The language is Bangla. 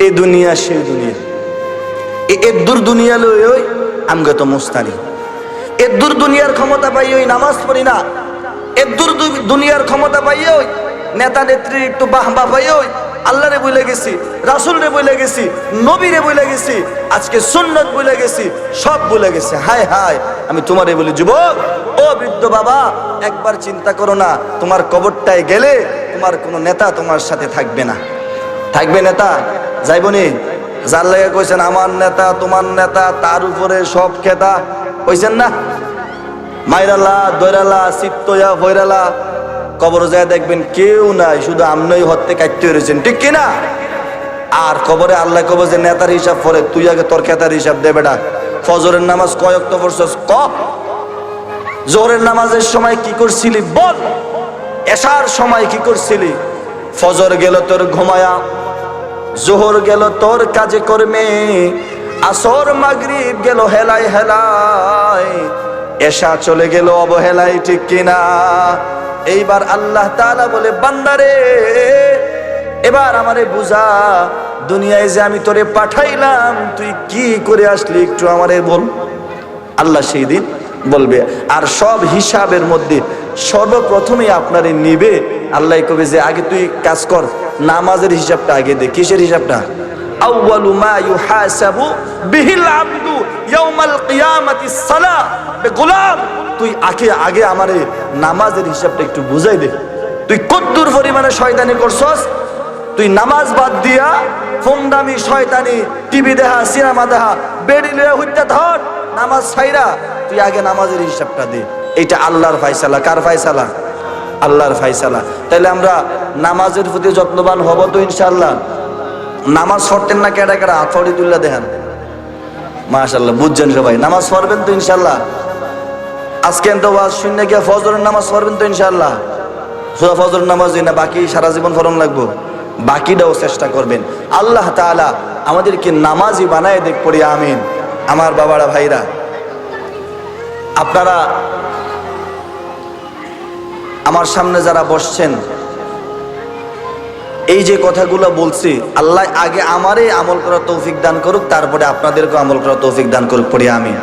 এ দুনিয়া সেই দুনিয়া। এ এদ্দুর দুনিয়া লই ওই আমগে তো মুস্তানি। এদ্দুর দুনিয়ার ক্ষমতা পাই ওই নামাজ পড়ি না। এদ্দুর দুনিয়ার ক্ষমতা পাই ওই নেতা নেত্রী একটু বাহ বাহ পাই ওই। আল্লাহ রে বলে গেছি রাসুল রে বলে গেছি, নবীরে বলে গেছি, আজকে সুন্নত বলে গেছি, সব বলে গেছে। হায় হায়, আমি তোমারে বলি, যুবক, ও বৃদ্ধ বাবা, একবার চিন্তা করো না, তোমার কবরটায় গেলে তোমার কোনো নেতা তোমার সাথে থাকবে না। থাকবে নেতা? যাইবনি যার লাগে কইছেন, আমার নেতা, তোমার নেতা, তার উপরে সব খেতা। কইছেন না? মাইরালা, দৈরালা, চিত্তয়া, ভৈরালা, কবর যায় দেখবেন কেউ নাই, শুধু আমনই হত্যে কাটতে রয়েছেন ঠিক কিনা? আর কবরে আল্লাহ কবর যে, নেতার হিসাব পরে, তুই আগে তোর খেতার হিসাব দে বেটা। ফজরের নামাজ কয়ক তো পড়ছস? ক? জোহরের নামাজের সময় কি করছিলি বল? এশার সময় কি করছিলি? ফজর গেল তোর ঘুমায়া জোহর গেল তোর কাজে কর্মে, আসর মাগরিব গেল হেলাই হেলাই এশা চলে গেল অবহেলাই ঠিক কিনা? এইবার আল্লাহ তাআলা বলে, বান্দারে, এবার আমারে বুঝা, দুনিয়ায় যে আমি তোরে পাঠাইলাম, তুই কি করে আসলি একটু আমারে বল। আল্লাহ সেই দিন বলবে, আর সব হিসাবের মধ্যে সর্বপ্রথমে আপনারে নিবে। আল্লাহ কবে যে, আগে তুই কাজ কর। নামাজের হিসাবটা আগে দে, কিসের হিসাবটা? আউয়ালু মা ইউহাসাবু বিহিল আবদু ইয়াউমাল কিয়ামাতি সালাহ। বে গোলাম, তুই আগে আগে আমারে নামাজের হিসাবটা একটু বুঝাই দে। তুই কদ্দুর পরিমাণে শয়তানি করছস? তুই নামাজ বাদ দিয়া ফোনদামি শয়তানি, টিভি দেখা সিনেমা দেখা বেড়ি লইয়া হইতে ধর। নামাজ ছাইরা তুই আগে নামাজের হিসাবটা দে। এটা আল্লাহর ফাইসালা কার ফাইসালা আল্লাহর ফাইসালা। তাহলে আমরা নামাজের প্রতি যত্নবান হব তো ইনশাল্লাহ নামাজ পড়তেন না কেডা কেডা? তুল্লা দেখান। মাশাল্লাহ বুঝছেন সবাই? নামাজ পড়বেন তো ইনশাল্লাহ আজকে তো ওয়াজ শূন্য গিয়ে ফজরের নামাজ পড়বেন তো ইনশাল্লাহ সুরা ফজর নামাজ না বাকি সারা জীবন ফরম লাগবো। বাকিটাও চেষ্টা করবেন। আল্লাহ তাআলা আমাদেরকে নামাজি বানায় দেখ পড়ি, আমিন। আমার বাবারা, ভাইরা, আপনারা আমার সামনে যারা বসছেন, এই যে কথাগুলো বলছি, আল্লাহ আগে আমারই আমল করার তৌফিক দান করুক, তারপরে আপনাদেরকেও আমল করার তৌফিক দান করুক, পড়ি আমিন